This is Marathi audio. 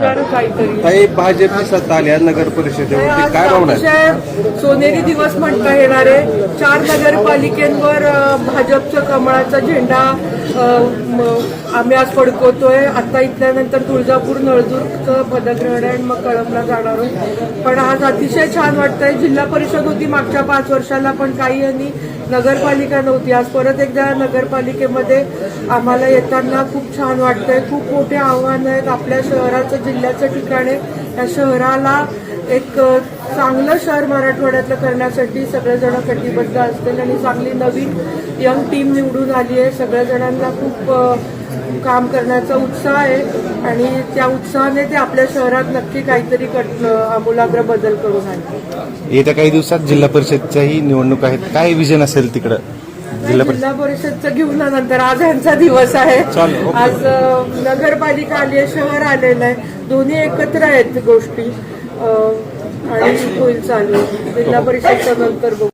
काही भाजपची सत्ता आली आहे नगर परिषदेवरती. काय भावना सोनेरी दिवस म्हणता येणार आहे. चार नगरपालिकेंवर अ, भाजपचं कमळाचा झेंडा आम्ही आज फडकवतोय. आता इथल्यानंतर तुळजापूर नळदुर्गचं पदग्रहण आहे आणि मग कळमला जाणार आहोत पण आज अतिशय छान वाटतंय. जिल्हा परिषद होती मागच्या पाच वर्षाला पण काही यांनी नगरपालिका नव्हती. आज परत एकदा नगरपालिकेमध्ये आम्हाला येताना खूप छान वाटतंय. खूप मोठे आव्हानं आहेत. आपल्या शहराचं जिल्ह्याचं ठिकाण आहे या शहराला एक चांगलं शहर मराठवाड्यातलं करण्यासाठी सगळेजण कटिबद्ध असतील आणि चांगली नवीन यंग टीम निवडून आली आहे. सगळ्याजणांना खूप काम करण्याचा उत्साह आहे आणि त्या उत्साहाने ते आपल्या शहरात नक्की काहीतरी आमूलाग्र बदल करून आणतील. येत्या काही दिवसात जिल्हा परिषदच्याही निवडणूक आहेत. काय विजन असेल तिकडं? जिल्हा परिषद जिल्हा परिषदचं घेऊन नंतर आज यांचा दिवस आहे. आज नगरपालिका आली आहे शहर आलेलं आहे. दोन्ही एकत्र आहेत गोष्टी. आणि होईल चालू. जिल्हा परिषदच्या नंतर